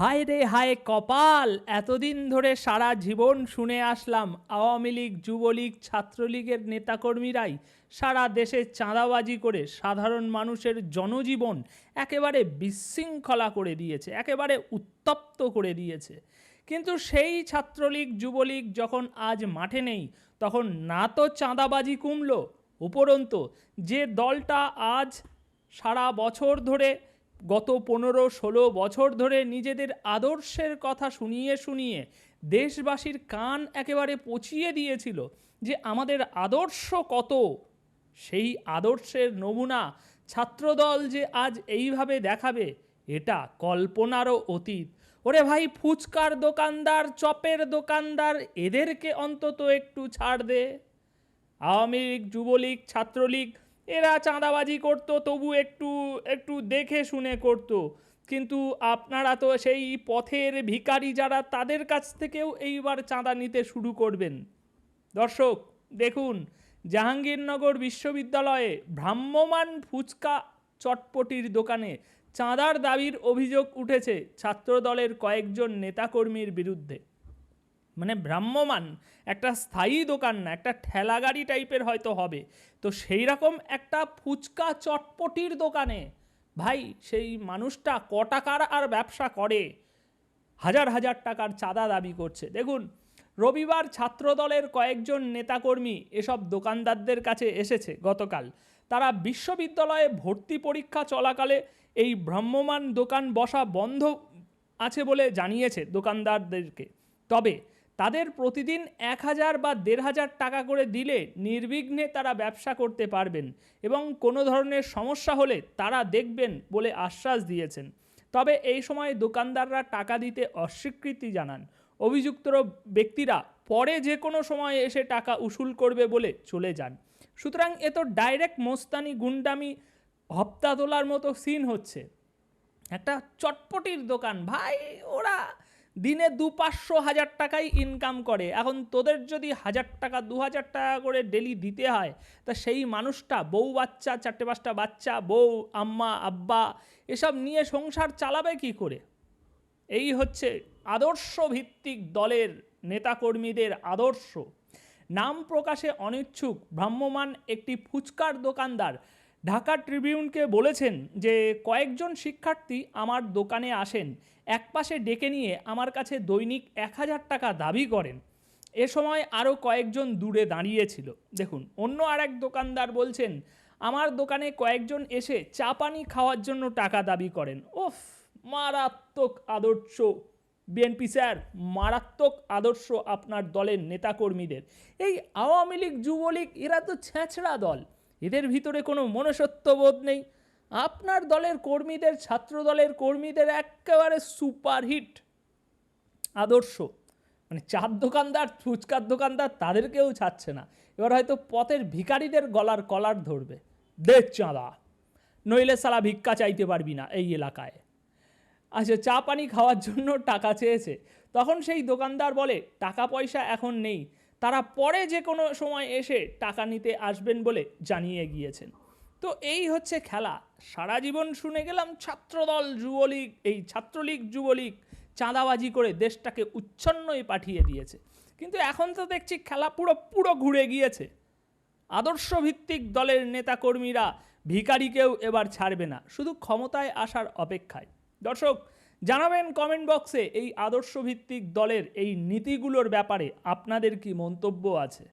হায় রে হায় কপাল, এতদিন ধরে সারা জীবন শুনে আসলাম আওয়ামী লীগ, যুবলীগ, ছাত্রলীগের নেতাকর্মীরাই সারা দেশে চাঁদাবাজি করে সাধারণ মানুষের জনজীবন একেবারে বিশৃঙ্খলা করে দিয়েছে, একেবারে উত্তপ্ত করে দিয়েছে। কিন্তু সেই ছাত্রলীগ, যুবলীগ যখন আজ মাঠে নেই, তখন না তো চাঁদাবাজি কমলো, উপরন্ত যে দলটা আজ সারা বছর ধরে গত পনেরো ষোলো বছর ধরে নিজেদের আদর্শের কথা শুনিয়ে শুনিয়ে দেশবাসীর কান একেবারে পচিয়ে দিয়েছিল যে আমাদের আদর্শ কত? সেই আদর্শের নমুনা ছাত্রদল যে আজ এইভাবে দেখাবে, এটা কল্পনারও অতীত। ওরে ভাই, ফুচকার দোকানদার, চপের দোকানদার, এদেরকে অন্তত একটু ছাড় দে। আওয়ামী লীগ, যুবলীগ, ছাত্রলীগ এরা চাঁদাবাজি করতো, তবু একটু একটু দেখে শুনে করতো। কিন্তু আপনারা তো সেই পথের ভিখারি যারা, তাদের কাছ থেকেও এইবার চাঁদা নিতে শুরু করবেন। দর্শক, দেখুন, জাহাঙ্গীরনগর বিশ্ববিদ্যালয়ে ভ্রাম্যমান ফুচকা চটপটির দোকানে চাঁদার দাবির অভিযোগ উঠেছে ছাত্রদলের কয়েকজন নেতাকর্মীর বিরুদ্ধে। মানে ভ্রাম্যমান একটা স্থায়ী দোকান না, একটা ঠেলাগাড়ি টাইপের হয়তো হবে। তো সেই রকম একটা ফুচকা চটপটির দোকানে, ভাই সেই মানুষটা ক টাকার আর ব্যবসা করে। হাজার হাজার টাকার চাঁদা দাবি করছে। দেখুন, রবিবার ছাত্রদলের কয়েকজন নেতাকর্মী এসব দোকানদারদের কাছে এসেছে গতকাল। তারা বিশ্ববিদ্যালয়ে ভর্তি পরীক্ষা চলাকালে এই ভ্রাম্যমান দোকান বসা বন্ধ আছে বলে জানিয়েছে দোকানদারদেরকে। তবে তাদের প্রতিদিন এক হাজার বা দেড় হাজার টাকা করে দিলে নির্বিঘ্নে তারা ব্যবসা করতে পারবেন এবং কোনো ধরনের সমস্যা হলে তারা দেখবেন বলে আশ্বাস দিয়েছেন। তবে এই সময় দোকানদাররা টাকা দিতে অস্বীকৃতি জানান। অভিযুক্ত ব্যক্তিরা পরে যে কোনো সময় এসে টাকা উসুল করবে বলে চলে যান। সুতরাং এ তো ডাইরেক্ট মোস্তানি, গুন্ডামি হপ্তা তোলার মতো সিন হচ্ছে। একটা চটপটির দোকান। ভাই, ওরা দিনে দু পাঁচশো হাজার টাকাই ইনকাম করে। এখন তোদের যদি হাজার টাকা, দু হাজার টাকা করে ডেলি দিতে হয়, তা সেই মানুষটা, বউ বাচ্চা, চারটে পাঁচটা বাচ্চা, বউ, আম্মা, আব্বা, এসব নিয়ে সংসার চালাবে কি করে? এই হচ্ছে আদর্শ ভিত্তিক দলের নেতাকর্মীদের আদর্শ। নাম প্রকাশে অনিচ্ছুক ভ্রাম্যমান একটি ফুচকার দোকানদার ঢাকা ট্রিবিউনকে বলেছেন যে, কয়েকজন শিক্ষার্থী আমার দোকানে আসেন একপাশে ডেকে নিয়ে আমার কাছে দৈনিক এক হাজার টাকা দাবি করেন। এ সময় আরও কয়েকজন দূরে দাঁড়িয়েছিল। দেখুন, অন্য আরেক দোকানদার বলছেন, আমার দোকানে কয়েকজন এসে চা পানি খাওয়ার জন্য টাকা দাবি করেন। ওফ মারাত্মক আদর্শ। বিএনপি স্যার, মারাত্মক আদর্শ আপনার দলের নেতাকর্মীদের। এই আওয়ামী লীগ, যুবলীগ, এরা তো ছ্যাঁচড়া দল। এদের ভিতরে কোনো মনুষ্যত্ববোধ নেই। আপনার দলের কর্মীদের ছাত্র দলের কর্মীদের একেবারে সুপারহিট। আদর্শ। মানে চার দোকানদার, ফুচকার দোকানদার তাদেরকেও ছাড়ছে না। এবার হয়তো পথের ভিখারিদের গলার কলার ধরবে। দে চাঁদা নইলে সালা ভিক্ষা চাইতে পারবি না এই এলাকায়। আচ্ছা চা পানি খাওয়ার জন্য টাকা চেয়েছে। তখন সেই দোকানদার বলে, টাকা পয়সা এখন নেই। তারা পরে যে কোনো সময় এসে টাকা নিতে আসবেন বলে জানিয়ে গিয়েছেন। তো এই হচ্ছে খেলা। সারা জীবন শুনে গেলাম ছাত্রদল, যুবলীগ, এই ছাত্রলীগ, যুবলীগ চাঁদাবাজি করে দেশটাকে উচ্ছন্নই পাঠিয়ে দিয়েছে। কিন্তু এখন তো দেখছি খেলা পুরো পুরো ঘুরে গিয়েছে। আদর্শভিত্তিক দলের নেতাকর্মীরা ভিখারিকেও এবার ছাড়বে না। শুধু ক্ষমতায় আসার অপেক্ষায়। দর্শক জানাবেন কমেন্ট বক্সে এই আদর্শভিত্তিক দলের এই নীতিগুলোর ব্যাপারে আপনাদের কি মন্তব্য আছে?